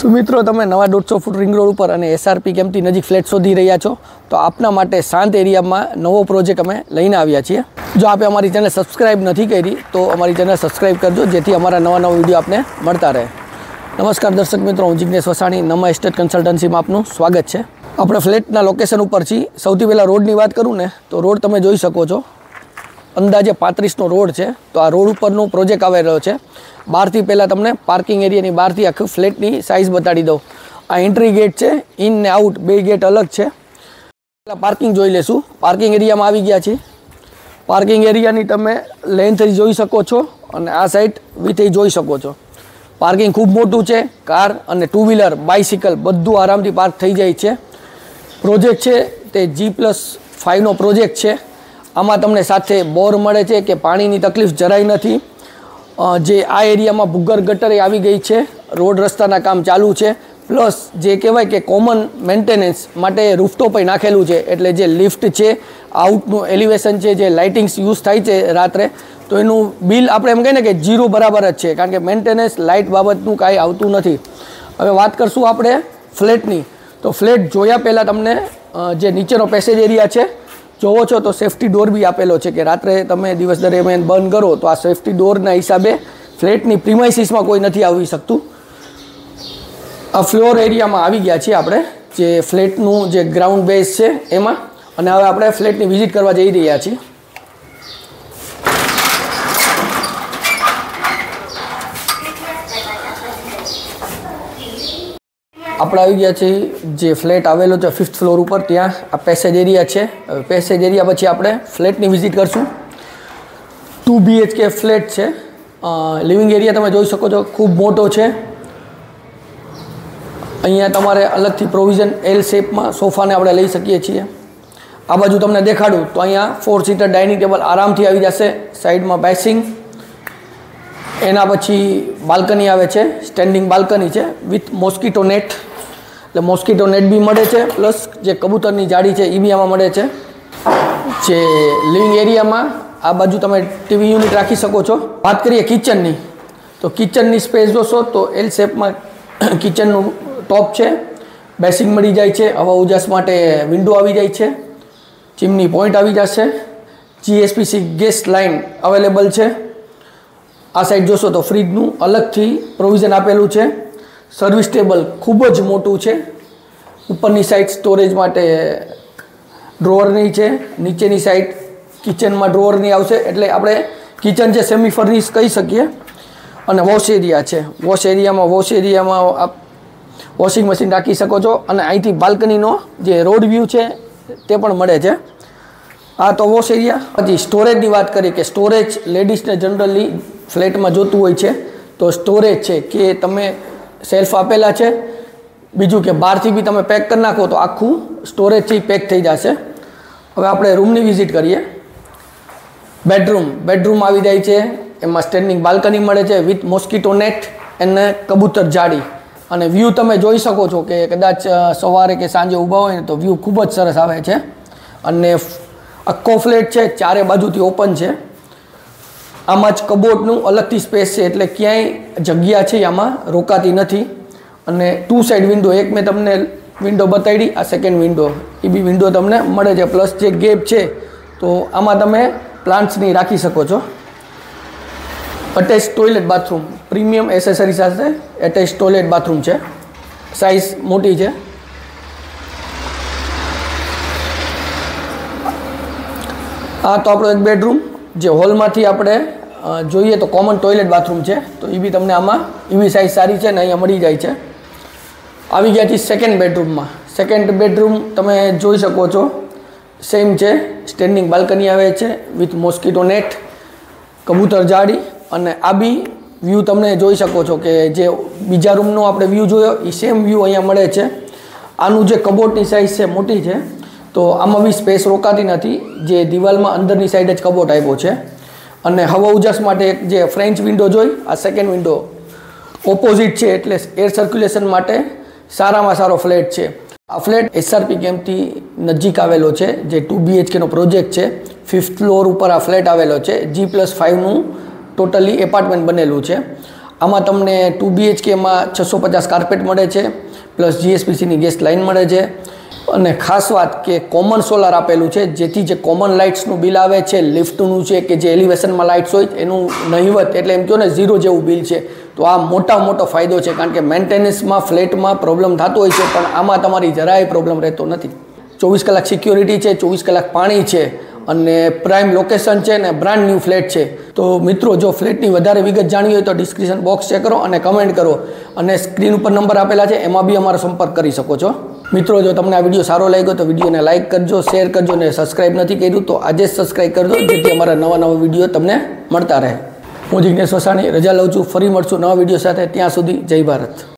શું મિત્રો તમે નવા દોઢસો ફૂટ રિંગ રોડ ઉપર અને એસઆરપી કેમ્પથી નજીક ફ્લેટ શોધી રહ્યા છો? તો આપના માટે શાંત એરિયામાં નવો પ્રોજેક્ટ અમે લઈને આવ્યા છીએ. જો આપે અમારી ચેનલ સબસ્ક્રાઇબ નથી કરી, તો અમારી ચેનલ સબસ્ક્રાઇબ કરજો, જેથી અમારા નવા નવા વીડિયો આપને મળતા રહે. નમસ્કાર દર્શક મિત્રો, હું જિજ્ઞેશ વસાણી, નમા એસ્ટેટ કન્સલ્ટન્સીમાં આપનું સ્વાગત છે. આપણે ફ્લેટના લોકેશન ઉપર છીએ સૌથી પહેલાં રોડની વાત કરું ને, તો રોડ તમે જોઈ શકો છો. અંદાજે પાંત્રીસનો રોડ છે. તો આ રોડ ઉપરનો પ્રોજેક્ટ આવી રહ્યો છે. બહારથી પહેલાં તમને પાર્કિંગ એરિયાની બહારથી આખું ફ્લેટની સાઇઝ બતાડી દઉં. આ એન્ટ્રી ગેટ છે ઇન ને આઉટ બે ગેટ અલગ છે. પહેલાં પાર્કિંગ જોઈ લેશું. પાર્કિંગ એરિયામાં આવી ગયા છીએ. પાર્કિંગ એરિયાની તમે લેન્થ જોઈ શકો છો અને આ સાઈડ વિથે જોઈ શકો છો. પાર્કિંગ ખૂબ મોટું છે કાર અને ટુ વ્હીલર બાઇસિકલ બધું આરામથી પાર્ક થઈ જાય છે. પ્રોજેક્ટ છે તે જી પ્લસ ફાઇવનો પ્રોજેક્ટ છે. આમાં તમને સાથે બોર મળે છે કે પાણીની તકલીફ જરાય નથી. જે આ એરિયામાં ભૂગર ગટરે આવી ગઈ છે, રોડ રસ્તાના કામ ચાલુ છે, પ્લસ જે કહેવાય કે કોમન મેન્ટેનન્સ માટે રૂફટોપ નાખેલું છે, એટલે જે લિફ્ટ છે, આઉટનું એલિવેશન છે, જે લાઇટિંગ્સ યુઝ થાય છે રાત્રે, તો એનું બિલ આપણે એમ કહીએ ને કે જીરો બરાબર જ છે, કારણ કે મેન્ટેનન્સ લાઇટ બાબતનું કાંઈ આવતું નથી. હવે વાત કરશું આપણે ફ્લેટની. તો ફ્લેટ જોયા પહેલાં તમને જે નીચેનો પેસેજ એરિયા છે જોવો છો તો સેફ્ટી ડોર બી આપેલો છે કે રાત્રે તમે દિવસ દરમિયાન બંધ કરો તો આ સેફ્ટી ડોરના હિસાબે ફ્લેટની પ્રિમાઇસીસમાં કોઈ નથી આવી શકતું. આ ફ્લોર એરિયામાં આવી ગયા છીએ આપણે, જે ફ્લેટનું જે ગ્રાઉન્ડ બેઝ છે એમાં. અને હવે આપણે ફ્લેટની વિઝિટ કરવા જઈ રહ્યા છીએ. આપણે આવી ગયા છીએ જે ફ્લેટ આવેલો છે ફિફ્થ ફ્લોર ઉપર, ત્યાં આ પેસેજ એરિયા છે. પેસેજ એરિયા પછી આપણે ફ્લેટની વિઝિટ કરશું. ટુ બીએચકે ફ્લેટ છે. લિવિંગ એરિયા તમે જોઈ શકો છો, ખૂબ મોટો છે. અહીંયા તમારે અલગથી પ્રોવિઝન એલ શેપમાં સોફાને આપણે લઈ શકીએ છીએ. આ બાજુ તમને દેખાડું, તો અહીંયા ફોર સીટર ડાઇનિંગ ટેબલ આરામથી આવી જશે. સાઈડમાં બેસિંગ એના પછી બાલ્કની આવે છે સ્ટેન્ડિંગ બાલ્કની છે વિથ મોસ્કીટો નેટ એટલે મોસ્કીટો નેટ બી મળે છે પ્લસ જે કબૂતરની જાળી છે એ બી આમાં મળે છે. જે લિવિંગ એરિયામાં આ બાજુ તમે ટીવી યુનિટ રાખી શકો છો. વાત કરીએ કિચનની, તો કિચનની સ્પેસ જોશો તો એલ શેપમાં કિચનનું ટોપ છે. બેસિંગ મળી જાય છે, હવા ઉજાસ માટે વિન્ડો આવી જાય છે. ચીમની પોઈન્ટ આવી જશે. જીએસપીસી ગેસ લાઇન અવેલેબલ છે. આ સાઈડ જોશો તો ફ્રીજનું અલગથી પ્રોવિઝન આપેલું છે. સર્વિસ ટેબલ ખૂબ જ મોટું છે. ઉપરની સાઈડ સ્ટોરેજ માટે ડ્રોવરની છે. નીચેની સાઈડ કિચનમાં ડ્રોવરની આવશે. એટલે આપણે કિચન છે સેમી ફર્નિશ કહી શકીએ. અને વોશ એરિયા છે. વોશ એરિયામાં વોશ એરિયામાં આપ વોશિંગ મશીન રાખી શકો છો. અને અહીંથી બાલ્કનીનો જે રોડ વ્યૂ છે, તે પણ મળે છે. આ તો વોશ એરિયા પછી સ્ટોરેજની વાત કરીએ કે સ્ટોરેજ લેડીઝને જનરલી ફ્લેટમાં જોતું હોય છે. તો સ્ટોરેજ છે કે તમે સેલ્ફ આપેલા છે. બીજું કે બહારથી બી તમે પેક કરી નાખો તો આખું સ્ટોરેજથી પેક થઈ જશે. હવે આપણે રૂમની વિઝિટ કરીએ. બેડરૂમ બેડરૂમ આવી જાય છે. એમાં સ્ટેન્ડિંગ બાલ્કની મળે છે વિથ મોસ્કીટો નેટ અને કબૂતર જાળી. અને વ્યૂ તમે જોઈ શકો છો કે કદાચ સવારે કે સાંજે ઊભા હોય ને તો વ્યૂ ખૂબ જ સરસ આવે છે. અને આખો ફ્લેટ છે, ચારે બાજુથી ઓપન છે. આમાં જ કબોર્ડનું અલગથી સ્પેસ છે એટલે ક્યાંય જગ્યા છે આમાં રોકાતી નથી. અને ટુ સાઈડ વિન્ડો એક મેં તમને વિન્ડો બતાવી આ second window A B window તમને મળે છે. પ્લસ જે ગેપ છે, તો આમાં તમે પ્લાન્ટ્સની રાખી શકો છો. Attach toilet bathroom premium accessory સાથે એટેચ ટોયલેટ બાથરૂમ છે. સાઇઝ મોટી છે. આ તો આપણો એક બેડરૂમ જે હોલમાંથી આપણે જોઈએ તો કોમન ટોયલેટ બાથરૂમ છે. તો એ બી તમને આમાં એવી સાઇઝ સારી છે ને અહીંયા મળી જાય છે. આવી ગયા છીએ સેકન્ડ બેડરૂમમાં સેકન્ડ બેડરૂમ તમે જોઈ શકો છો. સેમ છે. સ્ટેન્ડિંગ બાલ્કની આવે છે વિથ મોસ્કીટો નેટ કબૂતર જાળી અને આ બી વ્યૂ તમને જોઈ શકો છો કે જે બીજા રૂમનો આપણે વ્યૂ જોયો એ સેમ વ્યૂ અહીંયા મળે છે. આનું જે કબોટની સાઇઝ છે મોટી છે. તો આમાં બી સ્પેસ રોકાતી નથી. જે દિવાલમાં અંદરની સાઈડ જ કબોટ આપ્યો છે. અને હવા ઉજાસ માટે જે ફ્રેન્ચ વિન્ડો જોઈ, આ સેકન્ડ વિન્ડો ઓપોઝિટ છે, એટલે એર સર્ક્યુલેશન માટે સારામાં સારો ફ્લેટ છે. આ ફ્લેટ એસઆરપી કેમ્પથી નજીક આવેલો છે, જે ટુ બીએચકેનો પ્રોજેક્ટ છે. ફિફ્થ ફ્લોર ઉપર આ ફ્લેટ આવેલો છે. જી પ્લસ ફાઇવનું ટોટલી એપાર્ટમેન્ટ બનેલું છે. આમાં તમને ટુ બીએચકેમાં છસો પચાસ કાર્પેટ મળે છે પ્લસ જીએસપીસીની ગેસ લાઇન મળે છે. અને ખાસ વાત કે કોમન સોલાર આપેલું છે, જેથી જે કોમન લાઇટ્સનું બિલ આવે છે લિફ્ટનું છે કે જે એલિવેશનમાં લાઇટ્સ હોય, એનું નહિવત એટલે એમ કહો ને ઝીરો જેવું બિલ છે. તો આ મોટા મોટો ફાયદો છે, કારણ કે મેન્ટેનન્સમાં ફ્લેટમાં પ્રોબ્લેમ થતો હોય છે, પણ આમાં તમારી જરાય પ્રોબ્લેમ રહેતો નથી. ચોવીસ કલાક સિક્યોરિટી છે, ચોવીસ કલાક પાણી છે, અને પ્રાઇમ લોકેશન છે ને બ્રાન્ડ ન્યૂ ફ્લેટ છે. તો મિત્રો, જો ફ્લેટની વધારે વિગત જાણવી હોય તો ડિસ્ક્રિપ્શન બોક્સ ચેક કરો અને કમેન્ટ કરો. અને સ્ક્રીન ઉપર નંબર આપેલા છે, એમાં બી અમારો સંપર્ક કરી શકો છો. મિત્રો, જો તમને આ વીડિયો સારો લાગ્યો તો વિડીયોને લાઇક કરજો શેર કરજો અને સબસ્ક્રાઇબ નથી કર્યું તો આજે જ સબસ્ક્રાઇબ કરજો, જેથી અમારા નવા નવા વીડિયો તમને મળતા રહે. હું જિજ્ઞેશ વસાણી, રજા લઉં છું. ફરી મળશું નવા વીડિયો સાથે. ત્યાં સુધી જય ભારત.